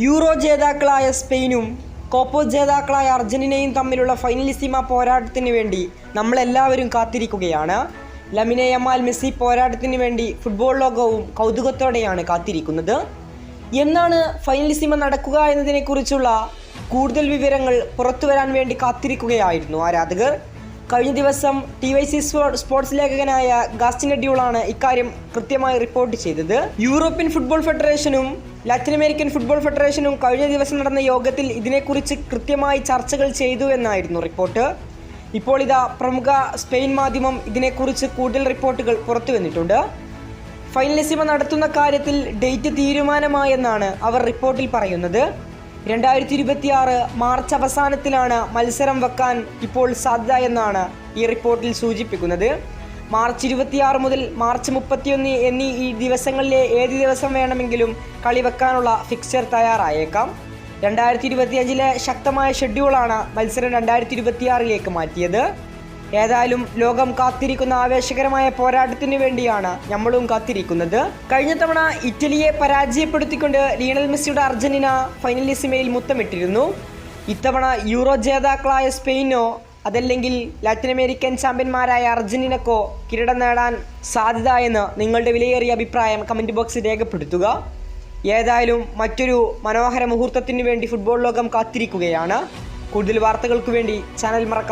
Euro ജേതാക്കളായ സ്പെയിനും കോപ്പോ ജേതാക്കളായ അർജന്റീനയും തമ്മിലുള്ള ഫൈനലിസിമ പോരാട്ടത്തിന് വേണ്ടി നമ്മളെല്ലാവരും കാത്തിരിക്കുകയാണ്. ലമിനെ യമാൽ മെസ്സി പോരാട്ടത്തിന് വേണ്ടി ഫുട്ബോൾ ലോകവും കൗതുകത്തോടെയാണ് കാത്തിരിക്കുന്നത്. എന്നാണ് ഫൈനലിസിമ നടക്കുക എന്നതിനെക്കുറിച്ചുള്ള കൂടുതൽ വിവരങ്ങൾ പുറത്തു വരാൻ വേണ്ടി കാത്തിരിക്കുകയായിരുന്നു ആരാധകർ. കഴിഞ്ഞ ദിവസം ടി വൈ സി സ്പോർട്സ് ലേഖകനായ ഗാസ്റ്റിൻ അഡ്യൂളാണ് ഇക്കാര്യം കൃത്യമായി റിപ്പോർട്ട് ചെയ്തത്. യൂറോപ്യൻ ഫുട്ബോൾ ഫെഡറേഷനും ലാറ്റിൻ അമേരിക്കൻ ഫുട്ബോൾ ഫെഡറേഷനും കഴിഞ്ഞ ദിവസം നടന്ന യോഗത്തിൽ ഇതിനെക്കുറിച്ച് കൃത്യമായി ചർച്ചകൾ ചെയ്തു എന്നായിരുന്നു റിപ്പോർട്ട്. ഇപ്പോൾ ഇതാ പ്രമുഖ സ്പെയിൻ മാധ്യമം ഇതിനെക്കുറിച്ച് കൂടുതൽ റിപ്പോർട്ടുകൾ പുറത്തു വന്നിട്ടുണ്ട്. ഫൈനലിസിമ നടത്തുന്ന കാര്യത്തിൽ ഡേറ്റ് തീരുമാനമായെന്നാണ് അവർ റിപ്പോർട്ടിൽ പറയുന്നത്. രണ്ടായിരത്തി ഇരുപത്തിയാറ് മാർച്ച് അവസാനത്തിലാണ് മത്സരം വെക്കാൻ ഇപ്പോൾ സാധ്യത എന്നാണ് ഈ റിപ്പോർട്ടിൽ സൂചിപ്പിക്കുന്നത്. മാർച്ച് ഇരുപത്തിയാറ് മുതൽ മാർച്ച് മുപ്പത്തിയൊന്ന് എന്നീ ഈ ദിവസങ്ങളിലെ ഏത് ദിവസം വേണമെങ്കിലും കളി വെക്കാനുള്ള ഫിക്സർ തയ്യാറായേക്കാം. രണ്ടായിരത്തി ഇരുപത്തിയഞ്ചിലെ ശക്തമായ ഷെഡ്യൂളാണ് മത്സരം രണ്ടായിരത്തി ഇരുപത്തിയാറിലേക്ക് മാറ്റിയത്. ഏതായാലും ലോകം കാത്തിരിക്കുന്ന ആവേശകരമായ പോരാട്ടത്തിന് വേണ്ടിയാണ് നമ്മളും കാത്തിരിക്കുന്നത്. കഴിഞ്ഞ തവണ ഇറ്റലിയെ പരാജയപ്പെടുത്തിക്കൊണ്ട് ലീണൽ മെസ്സിയുടെ അർജന്റീന ഫൈനലിസിമയിൽ മുത്തമിട്ടിരുന്നു. ഇത്തവണ യൂറോ ജേതാക്കളായ സ്പെയിനോ അതല്ലെങ്കിൽ ലാറ്റിൻ അമേരിക്കൻ ചാമ്പ്യന്മാരായ അർജന്റീനക്കോ കിരീടം നേടാൻ സാധ്യത എന്ന് നിങ്ങളുടെ വിലയേറിയ അഭിപ്രായം കമന്റ് ബോക്സിൽ രേഖപ്പെടുത്തുക. ഏതായാലും മറ്റൊരു മനോഹര മുഹൂർത്തത്തിനു വേണ്ടി ഫുട്ബോൾ ലോകം കാത്തിരിക്കുകയാണ്. കൂടുതൽ വാർത്തകൾക്ക് വേണ്ടി ചാനൽ മറക്കാം